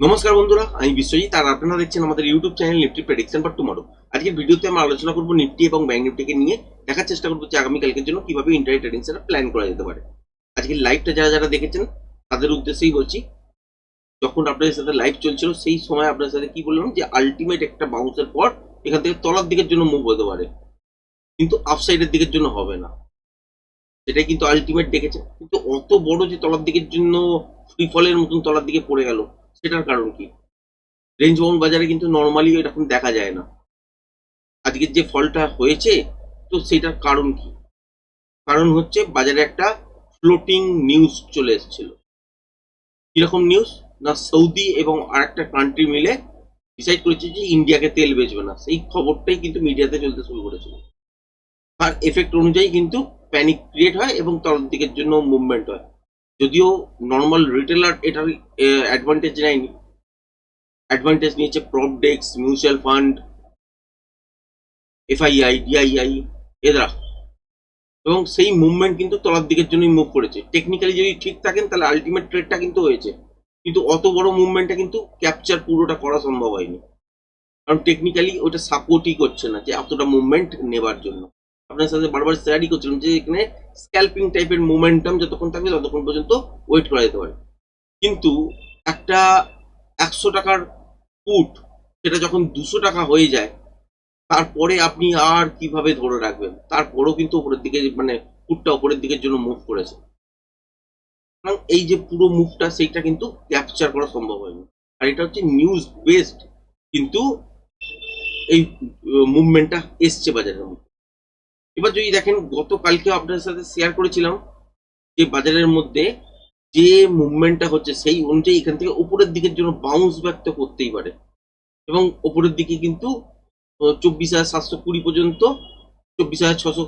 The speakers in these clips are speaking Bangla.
নমস্কার বন্ধুরা, আমি বিশ্বজিৎ, আর আপনারা দেখছেন আমাদের YouTube channel Nifty prediction for tomorrow আজকের ভিডিওতে আমরা আলোচনা করব নিফটি এবং ব্যাংক নিফটিকে নিয়ে। দেখার চেষ্টা করব যে আগামীকালকের জন্য কীভাবে ইন্টারনেট ট্রেডিং সেটা প্ল্যান করা যেতে পারে। আজকের লাইভটা যারা যারা দেখেছেন, তাদের উদ্দেশ্যেই বলছি, যখন আপনাদের সাথে লাইভ চলছিল, সেই সময় আপনাদের সাথে কি বললাম যে আলটিমেট একটা বাউন্সের পর এখান থেকে তলার দিকের জন্য মুভ হতে পারে। কিন্তু আপসাইডের দিকের জন্য হবে না। সেটাই কিন্তু আলটিমেট দেখেছে কিন্তু অত বড় যে তলার দিকের জন্য ফ্রি ফলের মতন তলার দিকে পড়ে গেল সেটার কারণ কি? রেঞ্জ বাউন্ড বাজারে কিন্তু নর্মালি এরকম দেখা যায় না। আজকের যে ফলটা হয়েছে, তো সেটার কারণ কি? কারণ হচ্ছে বাজারে একটা ফ্লোটিং নিউজ চলে এসেছিল। কীরকম নিউজ না, সৌদি এবং আরেকটা কান্ট্রি মিলে ডিসাইড করেছে যে ইন্ডিয়াকে তেল বেচবে না। সেই খবরটাই কিন্তু মিডিয়াতে চলতে শুরু করেছিল। তার এফেক্ট অনুযায়ী কিন্তু প্যানিক ক্রিয়েট হয় এবং তলার দিকের জন্য মুভমেন্ট হয়। যদিও নর্মাল রিটেলার এটার অ্যাডভান্টেজ নেয়নি। অ্যাডভান্টেজ নিয়েছে প্রপ ডেক্স মিউচুয়াল ফান্ড এফআইআই ডিআইআই এরা। এবং সেই মুভমেন্ট কিন্তু তলার দিকের জন্যই মুভ করেছে। টেকনিক্যালি যদি ঠিক থাকেন, তাহলে আলটিমেট ট্রেডটা কিন্তু হয়েছে। কিন্তু অত বড় মুভমেন্টটা কিন্তু ক্যাপচার পুরোটা করা সম্ভব হয়নি। কারণ টেকনিক্যালি ওটা সাপোর্টই করছে না যে এতটা মুভমেন্ট নেবার জন্য। আপনার সাথে বারবার শেয়ারই করছিলাম যে এখানে স্ক্যাল্পিং টাইপের মোমেন্টাম যতক্ষণ থাকবে ততক্ষণ পর্যন্ত ওয়েট করা যেতে পারে। কিন্তু একটা একশো টাকার ফুট সেটা যখন দুশো টাকা হয়ে যায়, তারপরে আপনি আর কীভাবে ধরে রাখবেন? তারপরেও কিন্তু উপরের দিকে মানে ফুটটা উপরের দিকের জন্য মুভ করেছে। এই যে পুরো মুভটা সেইটা কিন্তু ক্যাপচার করা সম্ভব হয়নি। আর এটা হচ্ছে নিউজ বেসড কিন্তু এই মুভমেন্টটা এসছে বাজারের মধ্যে। এবার যদি দেখেন গতকালকে আপনাদের সাথে শেয়ার করেছিলাম যে বাজারের মধ্যে যে মুভমেন্টটা হচ্ছে, সেই অনুযায়ী এখান থেকে উপরের দিকের জন্য বাউন্স ব্যাক তো করতেই পারে। এবং উপরের দিকে কিন্তু চব্বিশ হাজার সাতশো কুড়ি পর্যন্ত, চব্বিশ হাজার ছশো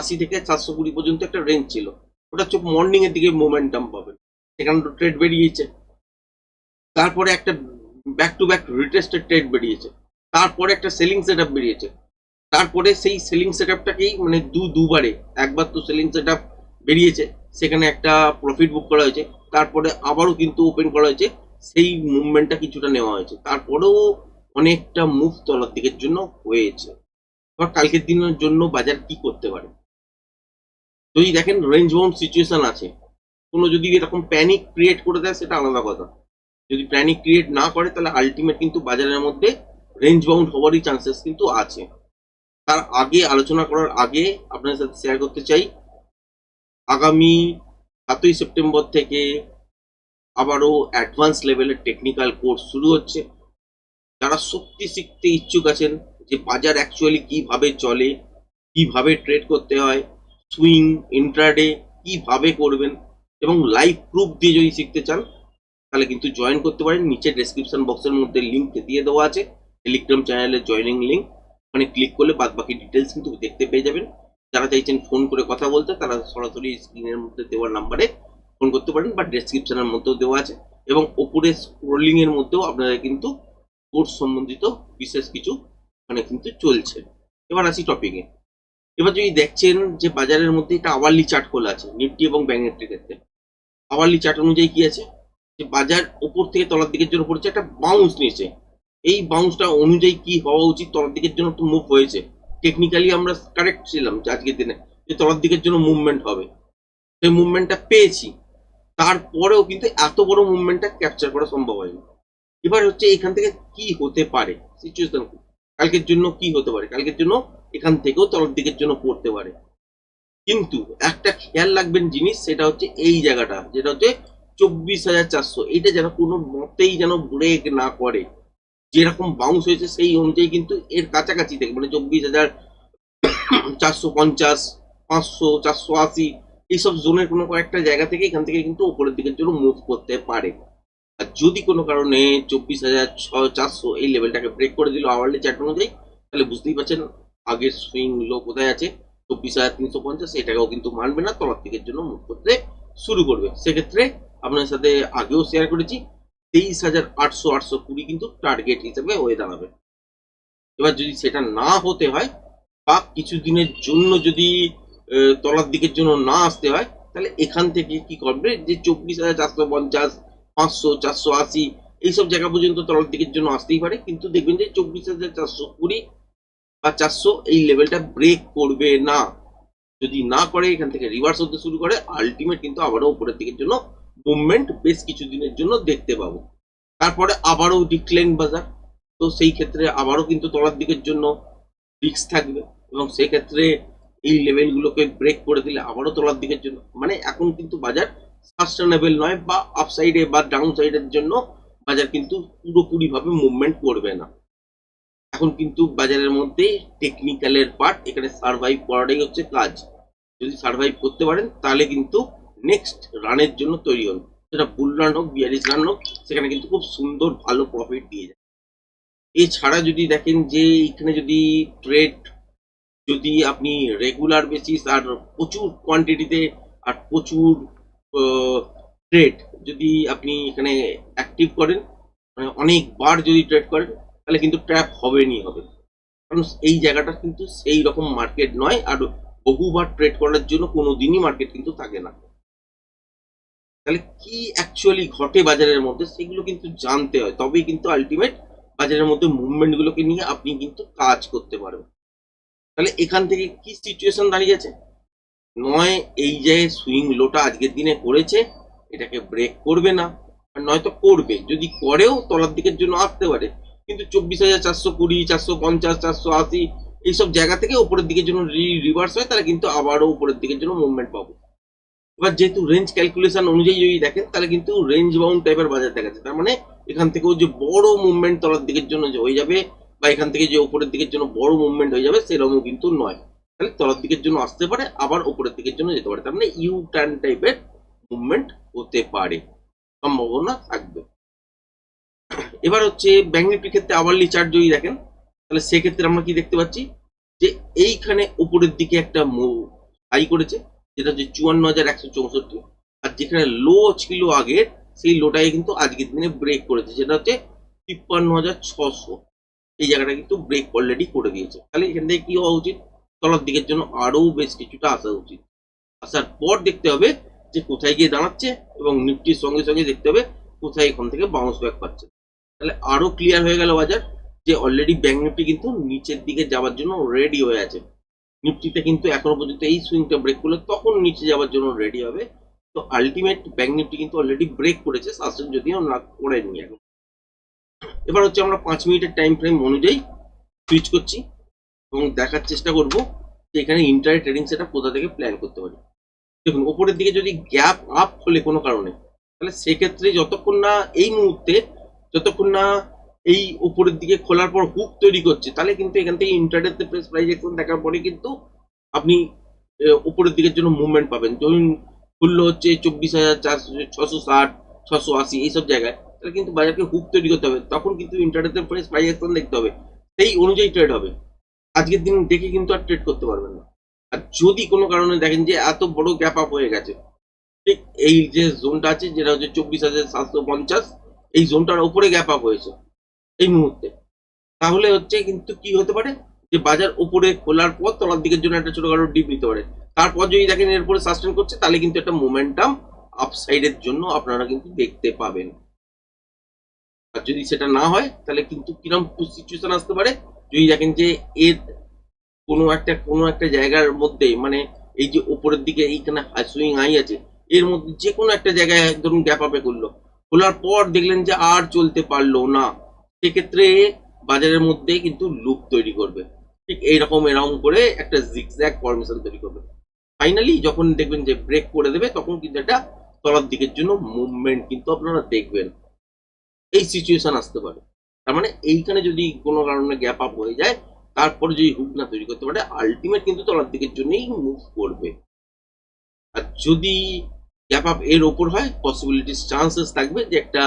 আশি থেকে সাতশো কুড়ি পর্যন্ত একটা রেঞ্জ ছিল। ওটা হচ্ছে মর্নিং এর দিকে মোমেন্টাম পাবেন। সেখানে ট্রেড বেরিয়েছে। তারপরে একটা back to back retested trade বেরিয়েছে। তারপরে একটা সেলিং সেট আপ বেরিয়েছে। তারপরে সেই সেলিং সেট আপটাকেই মানে দু, দুবারে, একবার তো সেলিং সেট আপ বেরিয়েছে, সেখানে একটা প্রফিট বুক করা হয়েছে, তারপরে আবারও কিন্তু ওপেন করা হয়েছে, সেই মুভমেন্টটা কিছুটা নেওয়া হয়েছে, তারপরেও অনেকটা মুভ তলার দিকের জন্য হয়েছে। এবার কালকের দিনের জন্য বাজার কি করতে পারে? যদি দেখেন রেঞ্জ বাউন্ড সিচুয়েশন আছে, কোনো যদি এরকম প্যানিক ক্রিয়েট করে দেয়, সেটা আলাদা কথা। যদি প্যানিক ক্রিয়েট না করে, তাহলে আলটিমেট কিন্তু বাজারের মধ্যে রেঞ্জ বাউন্ড হওয়ারই চান্সেস কিন্তু আছে। তার আগে আলোচনা করার আগে আপনাদের সাথে শেয়ার করতে চাই। আগামী সাতই সেপ্টেম্বর থেকে আবারও অ্যাডভান্স লেভেলের টেকনিক্যাল কোর্স শুরু হচ্ছে। যারা সত্যি শিখতে ইচ্ছুক আছেন যে বাজার অ্যাকচুয়ালি কীভাবে চলে, কীভাবে ট্রেড করতে হয় সুইং ইন্ট্রাডে কীভাবে করবেন এবং লাইভ প্রুফ দিয়ে যদি শিখতে চান, তাহলে কিন্তু জয়েন করতে পারেন। নিচে ডেসক্রিপশন বক্সের মধ্যে লিঙ্ক দিয়ে দেওয়া আছে। টেলিগ্রাম চ্যানেলের জয়েনিং লিঙ্ক ওখানে ক্লিক করলে বাদ বাকি ডিটেলস কিন্তু দেখতে পেয়ে যাবেন। যারা চাইছেন ফোন করে কথা বলতে, তারা সরাসরি স্ক্রিনের মধ্যে দেওয়ার নাম্বারে ফোন করতে পারেন বা ডেসক্রিপশনের মধ্যেও দেওয়া আছে। এবং ওপরে স্ক্রোলিং এর মধ্যেও আপনারা কিন্তু কোর্স সম্বন্ধিত বিশেষ কিছু ওখানে কিন্তু চলছে। এবার আসি টপিকে এবার যদি দেখছেন যে বাজারের মধ্যে একটা আওয়ারলি চার্ট খোলা আছে নিফটি এবং ব্যাংক নিফটির ক্ষেত্রে। আওয়ারলি চার্ট অনুযায়ী কি আছে? যে বাজার ওপর থেকে তলার দিকের জন্য পড়ছে, একটা বাউন্স নিয়েছে এই বাউন্সটা অনুযায়ী কি হওয়া উচিত, তলার দিকের জন্য তো মুভ হয়েছে। টেকনিক্যালি আমরা কারেক্ট ছিলাম আজকের দিনে, যে তলার দিকের জন্য মুভমেন্ট হবে। সেই মুভমেন্টটা পেয়েছি। তারপরেও কিন্তু এত বড় মুভমেন্টটা ক্যাপচার করা সম্ভব হয়নি। এবার হচ্ছে এখান থেকে কি হতে পারে? সিচুয়েশন কালকের জন্য কি হতে পারে? কালকের জন্য এখান থেকেও তলার দিকের জন্য পড়তে পারে। কিন্তু একটা খেয়াল রাখবেন জিনিস, সেটা হচ্ছে এই জায়গাটা, যেটা হচ্ছে চব্বিশ হাজার চারশো। এটা যেন কোনো মতেই যেন ব্রেক না করে। যেরকম বাউন্স হয়েছে, সেই অনুযায়ী কিন্তু এর কাছাকাছি থেকে মানে চব্বিশ হাজার চারশো পঞ্চাশ, পাঁচশো, চারশো আশি, এইসব জোনের কোনো কয়েকটা জায়গা থেকে এখান থেকে কিন্তু উপরের দিকের জন্য মুভ করতে পারে। আর যদি কোনো কারণে চব্বিশ হাজার চারশো এই লেভেলটাকে ব্রেক করে দিল আওয়ারলি চার্ট অনুযায়ী, তাহলে বুঝতেই পারছেন আগের সুইং লো কোথায় আছে, চব্বিশ হাজার তিনশো পঞ্চাশ এটাকেও কিন্তু মানবে না, তলার দিকের জন্য মুভ করতে শুরু করবে। সেক্ষেত্রে আপনার সাথে আগেও শেয়ার করেছি তেইশ হাজার আটশো আটশো কুড়ি কিন্তু টার্গেট হিসেবে হয়ে দাঁড়াবে। এবার যদি সেটা না হতে হয় বা কিছু দিনের জন্য যদি তলার দিকের জন্য না আসতে হয়, তাহলে এখান থেকে কি করবে? যে চব্বিশ হাজার চারশো পঞ্চাশ, পাঁচশো, চারশো আশি, এইসব জায়গা পর্যন্ত তলার দিকের জন্য আসতেই পারে। কিন্তু দেখবেন যে চব্বিশ হাজার চারশো কুড়ি বা চারশো এই লেভেলটা ব্রেক করবে না। যদি না করে, এখান থেকে রিভার্স হতে শুরু করে আলটিমেট কিন্তু আবারও উপরের দিকের জন্য মুভমেন্ট বেশ কিছু দিনের জন্য দেখতে পাবো। তারপরে আবারও ডিক্লাইন বাজার। তো সেই ক্ষেত্রে আবারও কিন্তু তলার দিকের জন্য রিস্ক থাকবে এবং সেই ক্ষেত্রে এই লেভেলগুলোকে ব্রেক করে দিলে আবারও তলার দিকের জন্য মানে এখন কিন্তু বাজার সাস্টেনেবল নয় বা আপসাইডে বা ডাউন সাইডের জন্য বাজার কিন্তু পুরোপুরিভাবে মুভমেন্ট করবে না। এখন কিন্তু বাজারের মধ্যে টেকনিক্যালের পার্ট এখানে সার্ভাইভ করাটাই হচ্ছে কাজ। যদি সার্ভাইভ করতে পারেন, তাহলে কিন্তু নেক্সট রানের জন্য তৈরি হন সেটা বুল রান হোক বিয়াল্লিশ রান হোক, সেখানে কিন্তু খুব সুন্দর ভালো প্রফিট দিয়ে যায়। এছাড়া যদি দেখেন যে এখানে যদি ট্রেড যদি আপনি রেগুলার বেসিস আর প্রচুর কোয়ান্টিটিতে আর প্রচুর ট্রেড যদি আপনি এখানে অ্যাক্টিভ করেন মানে অনেকবার যদি ট্রেড করেন, তাহলে কিন্তু ট্র্যাপ হবেনই হবে। কারণ এই জায়গাটা কিন্তু সেই রকম মার্কেট নয়, আর বহুবার ট্রেড করার জন্য কোনো দিনই মার্কেট কিন্তু থাকে না। তাহলে কি অ্যাকচুয়ালি ঘটে বাজারের মধ্যে সেগুলো কিন্তু জানতে হয়। তবেই কিন্তু আলটিমেট বাজারের মধ্যে মুভমেন্ট গুলোকে নিয়ে আপনি কিন্তু কাজ করতে পারবেন। তাহলে এখান থেকে কি সিচুয়েশন দাঁড়িয়েছে? নয়, এই যে সুইং লোটা আজকের দিনে করেছে, এটাকে ব্রেক করবে না। আর নয়তো করবে। যদি করেও তলার দিকের জন্য আসতে পারে, কিন্তু চব্বিশ হাজার চারশো কুড়ি, চারশো পঞ্চাশ, চারশো আশি, এইসব জায়গা থেকে উপরের দিকের জন্য রিভার্স হয় তাহলে কিন্তু আবারও উপরের দিকের জন্য মুভমেন্ট পাবো। এবার যেহেতু রেঞ্জ ক্যালকুলেশন অনুযায়ী যদি দেখেন, তাহলে কিন্তু রেঞ্জ বাউন্ড টাইপের বাজার দেখা দেখাচ্ছে। তার মানে এখান থেকেও যে বড় মুভমেন্ট তলার দিকের জন্য যে হয়ে যাবে, বা এখান থেকে যে উপরের দিকের জন্য বড় মুভমেন্ট হয়ে যাবে, সেরকমও কিন্তু নয়। তাহলে তলার দিকের জন্য আসতে পারে, আবার উপরের দিকের জন্য যেতে পারে। তার মানে ইউ টার্ন টাইপের মুভমেন্ট হতে পারে। সম্ভাবনা থাকবে। এবার হচ্ছে ব্যাঙ্ক নিফটির ক্ষেত্রে আওয়ারলি চার্ট যদি দেখেন, তাহলে সেক্ষেত্রে আমরা কি দেখতে পাচ্ছি? যে এইখানে উপরের দিকে একটা মুভ হাই করেছে। যেটা হচ্ছে চুয়ান্ন হাজার একশো চৌষট্টি। আর যেখানে লো ছিল আগের সেই লোটাকে কিন্তু আজকের দিনে ব্রেক করেছে। যেটা হচ্ছে তিপ্পান্ন হাজার ছশো। এই জায়গাটা কিন্তু ব্রেক অলরেডি করে দিয়েছে। তাহলে এখান থেকে কি হওয়া উচিত? তলার দিকের জন্য আরও বেশ কিছুটা আসা উচিত। আসার পর দেখতে হবে যে কোথায় গিয়ে দাঁড়াচ্ছে এবং নিফটির সঙ্গে সঙ্গে দেখতে হবে কোথায় এখান থেকে বাউন্স ব্যাক পাচ্ছে। তাহলে আরও ক্লিয়ার হয়ে গেল বাজার যে অলরেডি ব্যাঙ্ক নিফটি কিন্তু নিচের দিকে যাওয়ার জন্য রেডি হয়ে আছে। নিফটিতে কিন্তু এখনও পর্যন্ত এই সুইংটা ব্রেক করলে তখন নিচে যাওয়ার জন্য রেডি হবে। তো আলটিমেট ব্যাঙ্ক নিফটি কিন্তু অলরেডি ব্রেক করেছে সাসেন যদিও না করেনি এখন। এবার হচ্ছে আমরা পাঁচ মিনিটের টাইম ফ্রেম অনুযায়ী সুইচ করছি এবং দেখার চেষ্টা করব যে এখানে ইন্টার ট্রেডিং সেটা কোথা থেকে প্ল্যান করতে পারি। দেখুন, ওপরের দিকে যদি গ্যাপ আপ হলে কোনো কারণে, তাহলে সেক্ষেত্রে যতক্ষণ না এই মুহূর্তে, যতক্ষণ না এই উপরের দিকে খোলার পর হুক তৈরি করছে। তাহলে কিন্তু এখান থেকে ইন্টারনেটে প্রেস প্রাইস অ্যাকশন দেখার পরে কিন্তু আপনি উপরের দিকের জন্য মুভমেন্ট পাবেন। ধরুন, খুললো হচ্ছে চব্বিশ হাজার, চারশো ছশো ষাট ছশো আশি, এইসব জায়গায়। তাহলে কিন্তু বাজারকে হুক তৈরি করতে হবে। তখন কিন্তু ইন্টারনেটে প্রেস প্রাইস অ্যাকশন দেখতে হবে। সেই অনুযায়ী ট্রেড হবে। আজকের দিন দেখে কিন্তু আর ট্রেড করতে পারবেন না। আর যদি কোনো কারণে দেখেন যে এত বড় গ্যাপ আপ হয়ে গেছে, ঠিক এই যে জোনটা আছে, যেটা হচ্ছে চব্বিশ হাজার সাতশো পঞ্চাশ, এই জোনটার ওপরে গ্যাপ আপ হয়েছে। এই মুহূর্তে। তাহলে হচ্ছে কিন্তু কি হতে পারে? যে বাজার উপরে খোলার পর তলার দিকের জন্য একটা ছোটখাটো ডিপ নিতে পারে। তারপর যদি দেখেন এরপরে সাস্টেন করছে, তাহলে কিন্তু একটা মোমেন্টাম আপসাইডের জন্য আপনারা কিন্তু দেখতে পাবেন। আর যদি সেটা না হয়, তাহলে কিন্তু কিরম সিচুয়েশন আসতে পারে? যদি দেখেন যে এর কোনো একটা কোনো একটা জায়গার মধ্যে মানে এই যে উপরের দিকে এইখানে সুইং হাই আছে, এর মধ্যে যে কোনো একটা জায়গায় ধরুন গ্যাপ আপে করল খোলার পর দেখলেন যে আর চলতে পারল না। সেক্ষেত্রে বাজারের মধ্যে কিন্তু লুপ তৈরি করবে। ঠিক এইরকম এরকম করে একটা জিগজ্যাগ ফরমেশন তৈরি করবে। ফাইনালি যখন দেখবেন যে ব্রেক করে দেবে, তখন কিন্তু একটা তলার দিকের জন্য মুভমেন্ট কিন্তু আপনারা দেখবেন। এই সিচুয়েশন আসতে পারে। তার মানে এইখানে যদি কোনো কারণে গ্যাপ আপ হয়ে যায়, তারপরে যদি হুক না তৈরি করতে পারে আলটিমেট কিন্তু তলার দিকের জন্যই মুভ করবে। আর যদি গ্যাপ আপ এর ওপর হয় পসিবিলিটিস চান্সেস থাকবে যে একটা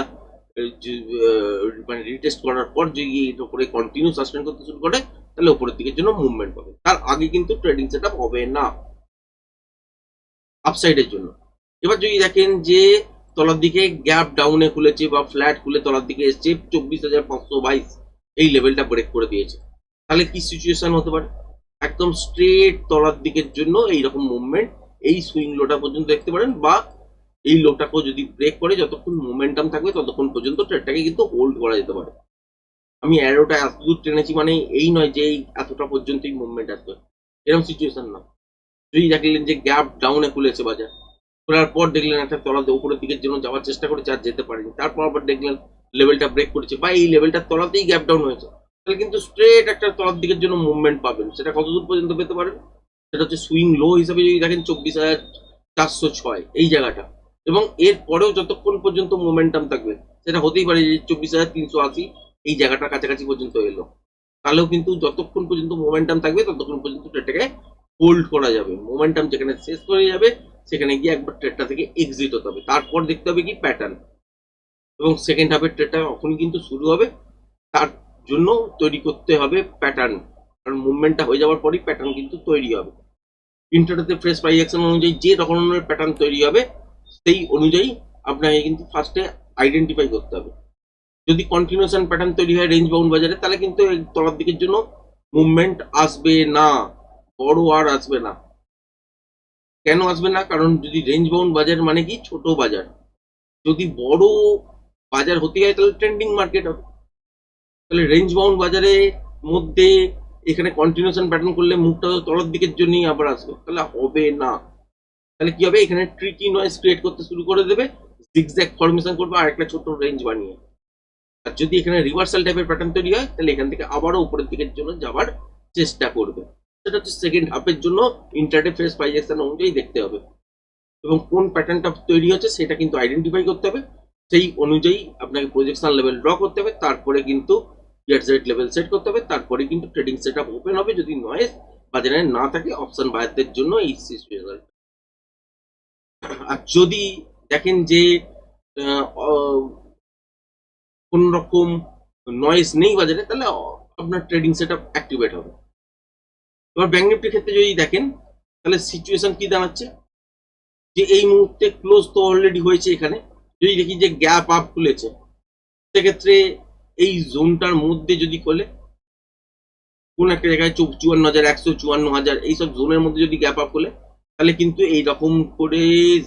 মানে রিটেস্ট করার পর যদি এর উপরে কন্টিনিউ সাসপেন্ড করতে শুরু করে, তাহলে উপরের দিকের জন্য মুভমেন্ট পাবে। তার আগে কিন্তু ট্রেডিং সেট হবে না। আপসাইডের জন্য। এবার যদি দেখেন যে, তলার দিকে গ্যাপ ডাউনে খুলেছে বা ফ্ল্যাট খুলে তলার দিকে এসছে, চব্বিশ হাজার পাঁচশো বাইশ, এই লেভেলটা ব্রেক করে দিয়েছে। তাহলে কি সিচুয়েশন হতে পারে? একদম স্ট্রেট তলার দিকের জন্য এইরকম মুভমেন্ট এই সুইং লোটা পর্যন্ত দেখতে পারেন বা এই লোটাকেও যদি ব্রেক করে যতক্ষণ মোমেন্টাম থাকবে ততক্ষণ পর্যন্ত ট্রেডটাকে কিন্তু হোল্ড করা যেতে পারে। আমি অ্যারোটা এত দূর টেনেছি মানে এই নয় যে এই এতটা পর্যন্তই মুভমেন্ট আসবে। এরকম সিচুয়েশন না যদি দেখলেন যে গ্যাপ ডাউনে খুলেছে বাজার, খোলার পর দেখলেন একটা তলাতে উপরের দিকের জন্য যাওয়ার চেষ্টা করেছে আর যেতে পারেনি। তারপর আবার দেখলেন লেভেলটা ব্রেক করেছে বা এই লেভেলটার তলাতেই গ্যাপ ডাউন হয়েছে। তাহলে কিন্তু স্ট্রেট একটা তলার দিকের জন্য মুভমেন্ট পাবেন। সেটা কত দূর পর্যন্ত পেতে পারেন? সেটা হচ্ছে সুইং লো হিসাবে যদি দেখেন চব্বিশ হাজার চারশো ছয়, এই জায়গাটা। এবং এর পরেও যতক্ষণ পর্যন্ত মোমেন্টাম থাকবে, সেটা হতেই পারে যে চব্বিশ হাজার তিনশো আশি এই জায়গাটার কাছাকাছি পর্যন্ত এলো। তাহলেও কিন্তু যতক্ষণ পর্যন্ত মোমেন্টাম থাকবে, ততক্ষণ পর্যন্ত ট্রেডটাকে হোল্ড করা যাবে। মোমেন্টাম যেখানে শেষ হয়ে যাবে, সেখানে গিয়ে একবার ট্রেডটা থেকে এক্সিট হতে হবে। তারপর দেখতে হবে কি প্যাটার্ন এবং সেকেন্ড হাফের ট্রেডটা তখনই কিন্তু শুরু হবে। তার জন্য তৈরি করতে হবে প্যাটার্ন কারণ মুভমেন্টটা হয়ে যাওয়ার পরই প্যাটার্ন কিন্তু তৈরি হবে। ইন্টারনেটে ফ্রেশ প্রাইস অ্যাকশন অনুযায়ী যে রকমের প্যাটার্ন তৈরি হবে সেই অনুযায়ী আপনাকে কিন্তু ফার্স্টে আইডেন্টিফাই করতে হবে। যদি কন্টিনিউশন প্যাটার্ন তৈরি হয় রেঞ্জ বাউন্ড বাজারে, তাহলে কিন্তু তলার দিকের জন্য মুভমেন্ট আসবে না, বড় আর আসবে না। কেন আসবে না? কারণ যদি রেঞ্জ বাউন্ড বাজার মানে কি? ছোট বাজার। যদি বড় বাজার হতে হয় তাহলে ট্রেন্ডিং মার্কেট হবে। তাহলে রেঞ্জ বাউন্ড বাজারের মধ্যে এখানে কন্টিনিউশন প্যাটার্ন করলে মুখটা তলার দিকের জন্যই আবার আসবে। তাহলে হবে না। তাহলে কি হবে? এখানে ট্রিকি নয়েজ ক্রিয়েট করতে শুরু করে দেবে জিগজ্যাগ ফরমেশন করবে, আর একটা ছোট রেঞ্জ বানিয়ে। আর যদি এখানে রিভার্সাল টাইপের প্যাটার্ন তৈরি হয়, তাহলে এখান থেকে আবারও উপরের দিকের জন্য যাওয়ার চেষ্টা করবে। সেটা হচ্ছে সেকেন্ড হাফের জন্য ইন্টারডে ফেস প্রাইজেকশন অনুযায়ী দেখতে হবে। এবং কোন প্যাটার্নটা তৈরি হচ্ছে, সেটা কিন্তু আইডেন্টিফাই করতে হবে। সেই অনুযায়ী আপনাকে প্রজেকশন লেভেল ড্র করতে হবে। তারপরে কিন্তু ইয়ার সেট লেভেল সেট করতে হবে। তারপরে কিন্তু ট্রেডিং সেট আপ ওপেন হবে। যদি নয় বাজারে না থাকে অপশন বায়ারদের জন্য এই সিচুয়েশন আর যদি দেখেন যে কোন রকম নয়েজ নেই বাজারে, তাহলে আপনার ট্রেডিং সেট আপ অ্যাক্টিভেট হবে। এবার ব্যাঙ্ক নিফটির ক্ষেত্রে যদি দেখেন, তাহলে সিচুয়েশন কি দাঁড়াচ্ছে? যে এই মুহূর্তে ক্লোজ তো অলরেডি হয়েছে এখানে। যদি দেখি যে গ্যাপ আপ খুলেছে, সেক্ষেত্রে এই জোনটার মধ্যে যদি খোলে, কোন একটা জায়গায় চুয়ান্ন হাজার, একশো চুয়ান্ন হাজার, এইসব জোনের মধ্যে যদি গ্যাপ আপ হলে তাহলে কিন্তু এই রকম করে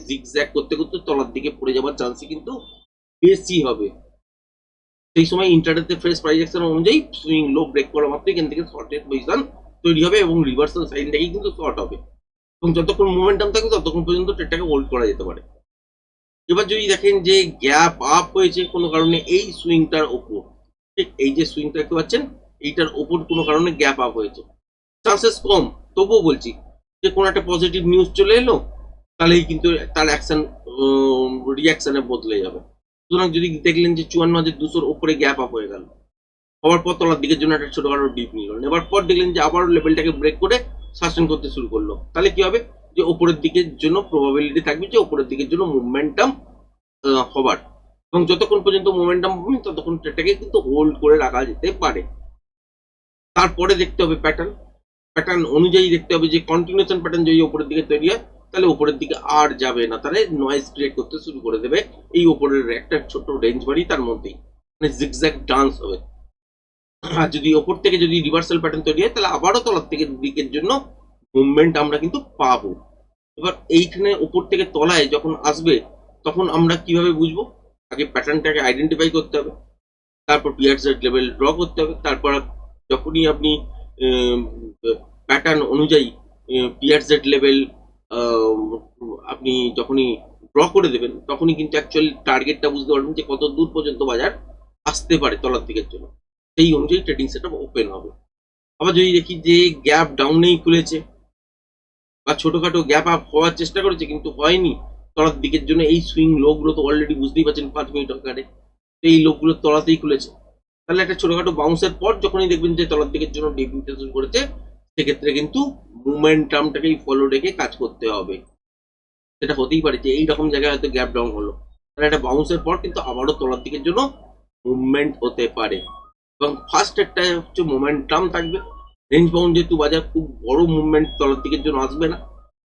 জিগজ্যাগ করতে করতে তলার দিকে পড়ে যাওয়ার চান্সই কিন্তু বেশি হবে। সেই সময় ইন্টারনেটে ফ্রেশ প্রাইজেকশন অনুযায়ী সুইং লো ব্রেক করা মাত্র এখান থেকে শর্টের পজিশন তৈরি হবে এবং রিভার্সাল সাইনটাকেই কিন্তু শর্ট হবে। এবং যতক্ষণ মোমেন্টাম থাকবে ততক্ষণ পর্যন্ত ট্রেডটাকে হোল্ড করা যেতে পারে। এবার যদি দেখেন যে গ্যাপ আপ হয়েছে কোনো কারণে এই সুইংটার ওপর, ঠিক এই যে সুইংটা দেখতে পাচ্ছেন, এইটার ওপর কোনো কারণে গ্যাপ আপ হয়েছে। চান্সেস কম, তবুও বলছি যে কোনো একটা পজিটিভ নিউজ চলে এলো, তাহলেই কিন্তু তার অ্যাকশন রিয়াকশানে বদলে যাবে। সুতরাং যদি দেখলেন যে চুয়ান্ন হাজার দুশোর ওপরে গ্যাপ আপ হয়ে গেল হওয়ার পর তলার দিকের জন্য একটা ছোটখাটো ডিপ নিল নেবার পর দেখলেন যে আবার লেভেলটাকে ব্রেক করে শাসন করতে শুরু করল। তাহলে কি হবে? যে ওপরের দিকের জন্য প্রবাবিলিটি থাকবে যে ওপরের দিকের জন্য মুভমেন্টাম হবার এবং যতক্ষণ পর্যন্ত মোমেন্টাম ততক্ষণ ট্রেডটাকে কিন্তু হোল্ড করে রাখা যেতে পারে। তারপরে দেখতে হবে প্যাটার্ন প্যাটার্ন অনুযায়ী দেখতে হবে যে কন্টিনিউশন প্যাটার্ন যদি ওপরের দিকে তৈরি হয়, তাহলে ওপরের দিকে আর যাবে না। তাহলে নয়েজ ক্রিয়েট করতে শুরু করে দেবে এই ওপরের একটা ছোট রেঞ্জ বাড়ি তার মধ্যেই। মানে জিগজ্যাগ ডান্স হবে। আর যদি ওপর থেকে যদি রিভার্সাল প্যাটার্ন তৈরি হয়, তাহলে আবারও তলার থেকে দিকের জন্য মুভমেন্ট আমরা কিন্তু পাবো। এবার এইখানে ওপর থেকে তলায় যখন আসবে, তখন আমরা কীভাবে বুঝব? আগে প্যাটার্নটাকে আইডেন্টিফাই করতে হবে। তারপর পিয়ার সেট লেভেল ড্র করতে হবে। তারপর যখনই আপনি প্যাটার্ন অনুযায়ী পিয়ার সেট লেভেল আপনি যখনই ড্র করে দেবেন, তখনই কিন্তু অ্যাকচুয়ালি টার্গেটটা বুঝতে পারবেন যে কত দূর পর্যন্ত বাজার আসতে পারে তলার দিকের জন্য। সেই অনুযায়ী ট্রেডিং সেট ওপেন হবে। আবার যদি দেখি যে গ্যাপ ডাউনেই খুলেছে, বা ছোটখাটো গ্যাপ আপ হওয়ার চেষ্টা করেছে, কিন্তু হয়নি, তলার দিকের জন্য এই সুইং লোগুলো তো অলরেডি বুঝতেই পারছেন পাঁচ মিনিট আকারে এই লোকগুলো তলাতেই খুলেছে। তাহলে একটা ছোটখাটো বাউন্সের পর যখনই দেখবেন যে তলার দিকের জন্য ডিপিতে শুরু করেছে, সেক্ষেত্রে কিন্তু মুমেন্টামটাকেই ফলো রেখে কাজ করতে হবে। সেটা হতেই পারে যে এইরকম জায়গায় হয়তো গ্যাপ ডাউন হলো। তাহলে একটা বাউন্সের পর কিন্তু আবারও তলার দিকের জন্য মুভমেন্ট হতে পারে। এবং ফার্স্ট একটা হচ্ছে মোমেন্টাম থাকবে। রেঞ্জ বাউন্ড যেহেতু বাজার, খুব বড় মুভমেন্ট তলার দিকের জন্য আসবে না।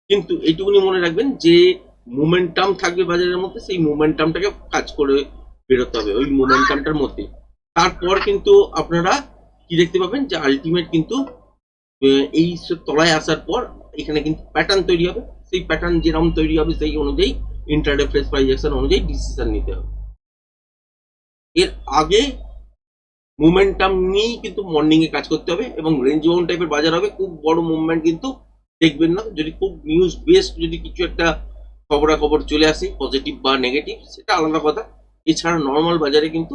কিন্তু এইটুকুনি মনে রাখবেন যে মোমেন্টাম থাকবে বাজারের মধ্যে, সেই মোমেন্টামটাকে কাজ করে বেরোতে হবে। ওই মোমেন্টামটার মধ্যে। তারপর কিন্তু আপনারা কি দেখতে পাবেন যে আলটিমেট কিন্তু এই তলায় আসার পর এখানে কিন্তু প্যাটার্ন তৈরি হবে। সেই প্যাটার্ন যেরকম তৈরি হবে সেই অনুযায়ী ইন্টারডে ফ্রেশ প্রাইজেকশন অনুযায়ী ডিসিশন নিতে হবে। এর আগে মোমেন্টাম নিয়েই কিন্তু মর্নিং এ কাজ করতে হবে এবং রেঞ্জ বাউন্ড টাইপের বাজার হবে। খুব বড় মুভমেন্ট কিন্তু দেখবেন না। যদি খুব নিউজ বেসড যদি কিছু একটা খবরাখবর চলে আসে পজিটিভ বা নেগেটিভ সেটা আলাদা কথা। এছাড়া নর্মাল বাজারে কিন্তু